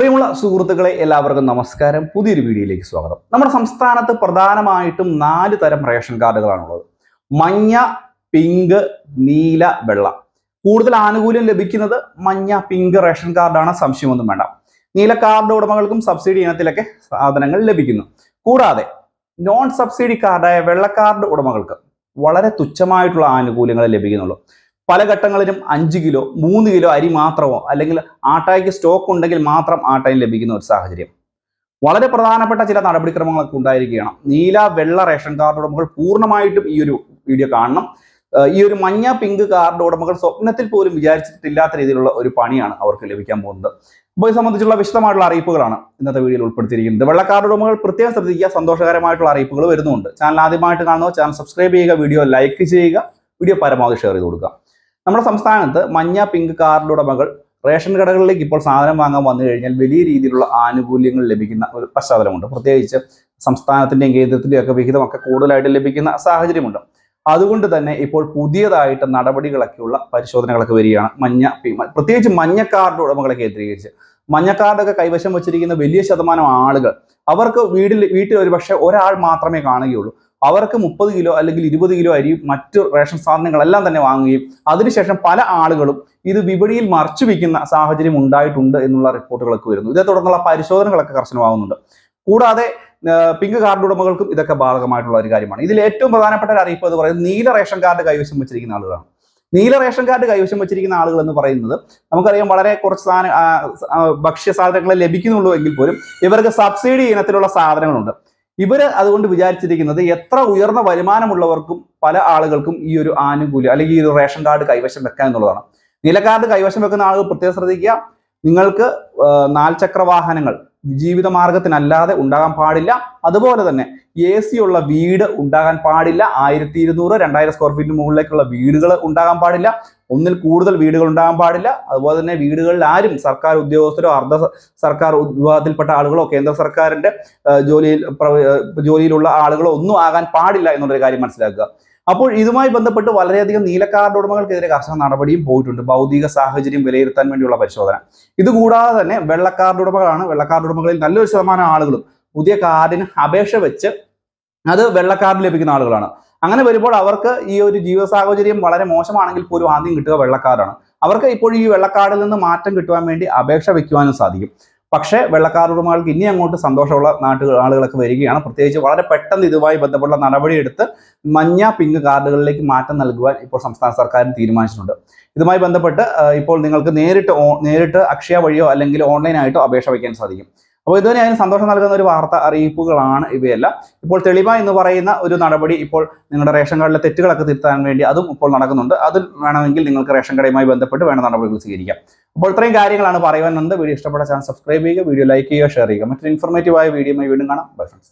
പ്രിയമുള്ള സുഹൃത്തുക്കളെ എല്ലാവർക്കും നമസ്കാരം. പുതിയൊരു വീഡിയോയിലേക്ക് സ്വാഗതം. നമ്മുടെ സംസ്ഥാനത്ത് പ്രധാനമായിട്ടും നാല് തരം റേഷൻ കാർഡുകളാണുള്ളത്. മഞ്ഞ പിങ്ക് നീല വെള്ള. കൂടുതൽ ആനുകൂല്യം ലഭിക്കുന്നത് മഞ്ഞ പിങ്ക് റേഷൻ കാർഡാണ്. സംശയമൊന്നും വേണ്ട. നീല കാർഡ് ഉടമകൾക്കും സബ്സിഡി ഇനത്തിലൊക്കെ സാധനങ്ങൾ ലഭിക്കുന്നു. കൂടാതെ നോൺ സബ്സിഡി കാർഡായ വെള്ള കാർഡ് ഉടമകൾക്ക് വളരെ തുച്ഛമായിട്ടുള്ള ആനുകൂല്യങ്ങൾ ലഭിക്കുന്നുള്ളൂ. പല ഘട്ടങ്ങളിലും അഞ്ച് കിലോ മൂന്ന് കിലോ അരി മാത്രമോ അല്ലെങ്കിൽ ആട്ടായ്ക്ക് സ്റ്റോക്ക് ഉണ്ടെങ്കിൽ മാത്രം ആട്ടയിൽ ലഭിക്കുന്ന ഒരു സാഹചര്യം. വളരെ പ്രധാനപ്പെട്ട ചില നടപടിക്രമങ്ങളൊക്കെ ഉണ്ടായിരിക്കുകയാണ്. നീല വെള്ള റേഷൻ കാർഡ് ഉടമകൾ പൂർണമായിട്ടും ഈ ഒരു വീഡിയോ കാണണം. ഈ ഒരു മഞ്ഞ പിങ്ക് കാർഡ് ഉടമകൾ സ്വപ്നത്തിൽ പോലും വിചാരിച്ചിട്ടില്ലാത്ത രീതിയിലുള്ള ഒരു പണിയാണ് അവർക്ക് ലഭിക്കാൻ പോകുന്നത്. അപ്പോൾ ഇത് സംബന്ധിച്ചുള്ള വിശദമായിട്ടുള്ള അറിയിപ്പുകളാണ് ഇന്നത്തെ വീഡിയോയിൽ ഉൾപ്പെടുത്തിയിരിക്കുന്നത്. വെള്ള കാർഡ് ഉടമകൾ പ്രത്യേകം ശ്രദ്ധിക്കുക സന്തോഷകരമായിട്ടുള്ള അറിയിപ്പുകൾ വരുന്നുണ്ട്. ചാനൽ ആദ്യമായിട്ട് കാണുന്നവർ ചാനൽ സബ്സ്ക്രൈബ് ചെയ്യുക വീഡിയോ ലൈക്ക് ചെയ്യുക വീഡിയോ പരമാവധി ഷെയർ ചെയ്ത് കൊടുക്കുക. നമ്മുടെ സംസ്ഥാനത്ത് മഞ്ഞ പിങ്ക് കാർഡ് ഉടമകൾ റേഷൻ കടകളിലേക്ക് ഇപ്പോൾ സാധനം വാങ്ങാൻ വന്നു കഴിഞ്ഞാൽ വലിയ രീതിയിലുള്ള ആനുകൂല്യങ്ങൾ ലഭിക്കുന്ന ഒരു പശ്ചാത്തലമുണ്ട്. പ്രത്യേകിച്ച് സംസ്ഥാനത്തിന്റെയും കേന്ദ്രത്തിന്റെയും ഒക്കെ വിഹിതമൊക്കെ കൂടുതലായിട്ട് ലഭിക്കുന്ന സാഹചര്യമുണ്ട്. അതുകൊണ്ട് തന്നെ ഇപ്പോൾ പുതിയതായിട്ട് നടപടികളൊക്കെയുള്ള പരിശോധനകളൊക്കെ വരികയാണ് മഞ്ഞ പ്രത്യേകിച്ച് മഞ്ഞ കാർഡ് ഉടമകളെ കേന്ദ്രീകരിച്ച്. മഞ്ഞ കാർഡൊക്കെ കൈവശം വെച്ചിരിക്കുന്ന വലിയ ശതമാനം ആളുകൾ അവർക്ക് വീട്ടിൽ വീട്ടിൽ ഒരു പക്ഷേ ഒരാൾ മാത്രമേ കാണുകയുള്ളൂ. അവർക്ക് മുപ്പത് കിലോ അല്ലെങ്കിൽ ഇരുപത് കിലോ അരി മറ്റു റേഷൻ സാധനങ്ങളെല്ലാം തന്നെ വാങ്ങുകയും അതിനുശേഷം പല ആളുകളും ഇത് വിപണിയിൽ മറച്ചു വയ്ക്കുന്ന സാഹചര്യം ഉണ്ടായിട്ടുണ്ട് എന്നുള്ള റിപ്പോർട്ടുകളൊക്കെ വരുന്നു. ഇതേ തുടർന്നുള്ള പരിശോധനകളൊക്കെ കർശനമാകുന്നുണ്ട് കൂടാതെ പിങ്ക് കാർഡ് ഉടമകൾക്കും ഇതൊക്കെ ബാധകമായിട്ടുള്ള ഒരു കാര്യമാണ്. ഇതിൽ ഏറ്റവും പ്രധാനപ്പെട്ട ഒരു അറിയിപ്പ് എന്ന് പറയുന്നത് നീല റേഷൻ കാർഡ് കൈവശം വെച്ചിരിക്കുന്ന ആളുകളാണ്. നീല റേഷൻ കാർഡ് കൈവശം വെച്ചിരിക്കുന്ന ആളുകൾ എന്ന് പറയുന്നത് നമുക്കറിയാം വളരെ കുറച്ച് സാധന ഭക്ഷ്യ സാധനങ്ങളെ ലഭിക്കുന്നുള്ളൂ എങ്കിൽ പോലും ഇവർക്ക് സബ്സിഡി ഇനത്തിലുള്ള സാധനങ്ങളുണ്ട്. ഇവർ അതുകൊണ്ട് വിചാരിച്ചിരിക്കുന്നത് എത്ര ഉയർന്ന വരുമാനമുള്ളവർക്കും പല ആളുകൾക്കും ഈ ഒരു ആനുകൂല്യം അല്ലെങ്കിൽ ഈ ഒരു റേഷൻ കാർഡ് കൈവശം വെക്കാൻ എന്നുള്ളതാണ്. നീല കാർഡ് കൈവശം വെക്കുന്ന ആളുകൾ പ്രത്യേകം ശ്രദ്ധിക്കുക. നിങ്ങൾക്ക് നാൽചക്ര വാഹനങ്ങൾ ജീവിത മാർഗത്തിനല്ലാതെ ഉണ്ടാകാൻ പാടില്ല. അതുപോലെ തന്നെ എ സി ഉള്ള വീട് ഉണ്ടാകാൻ പാടില്ല. ആയിരത്തി ഇരുന്നൂറ് രണ്ടായിരം സ്ക്വയർ ഫീറ്റിന് മുകളിലേക്കുള്ള വീടുകൾ ഉണ്ടാകാൻ പാടില്ല. ഒന്നിൽ കൂടുതൽ വീടുകൾ ഉണ്ടാകാൻ പാടില്ല. അതുപോലെ തന്നെ വീടുകളിൽ ആരും സർക്കാർ ഉദ്യോഗസ്ഥരോ അർദ്ധ സർക്കാർ വിഭാഗത്തിൽപ്പെട്ട ആളുകളോ കേന്ദ്ര സർക്കാരിന്റെ ജോലിയിൽ ജോലിയിലുള്ള ആളുകളോ ഒന്നും ആകാൻ പാടില്ല എന്നുള്ളൊരു കാര്യം മനസ്സിലാക്കുക. അപ്പോൾ ഇതുമായി ബന്ധപ്പെട്ട് വളരെയധികം നീല കാർഡ് ഉടമകൾക്കെതിരെ കർശന നടപടിയും പോയിട്ടുണ്ട്. ഭൗതിക സാഹചര്യം വിലയിരുത്താൻ വേണ്ടിയുള്ള പരിശോധന. ഇതുകൂടാതെ തന്നെ വെള്ളക്കാർഡ് ഉടമകളാണ്. വെള്ളക്കാർഡ് ഉടമകളിൽ നല്ലൊരു ശതമാനം ആളുകളും പുതിയ കാർഡിന് അപേക്ഷ വെച്ച് അത് വെള്ളക്കാർഡ് ലഭിക്കുന്ന ആളുകളാണ്. അങ്ങനെ വരുമ്പോൾ അവർക്ക് ഈ ഒരു ജീവിത സാഹചര്യം വളരെ മോശമാണെങ്കിൽ പോലും ആദ്യം കിട്ടുക വെള്ളക്കാർഡാണ് അവർക്ക് ഇപ്പോൾ ഈ വെള്ളക്കാർഡിൽ നിന്ന് മാറ്റം കിട്ടുവാൻ വേണ്ടി അപേക്ഷ വെക്കുവാനും സാധിക്കും. പക്ഷേ ഉടമകൾക്ക് ഇനി അങ്ങോട്ട് സന്തോഷമുള്ള നാട്ടുകൾ ആളുകളൊക്കെ വരികയാണ്. പ്രത്യേകിച്ച് വളരെ പെട്ടെന്ന് ഇതുമായി ബന്ധപ്പെട്ട നടപടിയെടുത്ത് മഞ്ഞ പിങ്ക് കാർഡുകളിലേക്ക് മാറ്റം നൽകുവാൻ ഇപ്പോൾ സംസ്ഥാന സർക്കാരും തീരുമാനിച്ചിട്ടുണ്ട്. ഇതുമായി ബന്ധപ്പെട്ട് ഇപ്പോൾ നിങ്ങൾക്ക് നേരിട്ട് നേരിട്ട് അക്ഷയ വഴിയോ അല്ലെങ്കിൽ ഓൺലൈനായിട്ടോ അപേക്ഷ വയ്ക്കാൻ സാധിക്കും. അപ്പോൾ ഇതുവരെ അതിന് സന്തോഷം നൽകുന്ന ഒരു വാർത്ത അറിയിപ്പുകളാണ് ഇവയെല്ലാം. ഇപ്പോൾ തെളിവ എന്ന് പറയുന്ന ഒരു നടപടി ഇപ്പോൾ നിങ്ങളുടെ റേഷൻ കാർഡിലെ തെറ്റുകളൊക്കെ തിരുത്താൻ വേണ്ടി അതും ഇപ്പോൾ നടക്കുന്നുണ്ട്. അത് വേണമെങ്കിൽ നിങ്ങൾക്ക് റേഷൻ കടയുമായി ബന്ധപ്പെട്ട് വേണ്ട നടപടികൾ സ്വീകരിക്കാം. അപ്പോൾ ഇത്രയും കാര്യങ്ങളാണ് പറയുവാൻ വീഡിയോ ഇഷ്ടപ്പെട്ട ചാനൽ സബ്സ്ക്രൈബ് ചെയ്യുക വീഡിയോ ലൈക്ക് ചെയ്യുക ഷെയർ ചെയ്യുക. മറ്റൊരു ഇൻഫോർമേറ്റീവായ വീഡിയോയുമായി വീണ്ടും കാണാം. Bye friends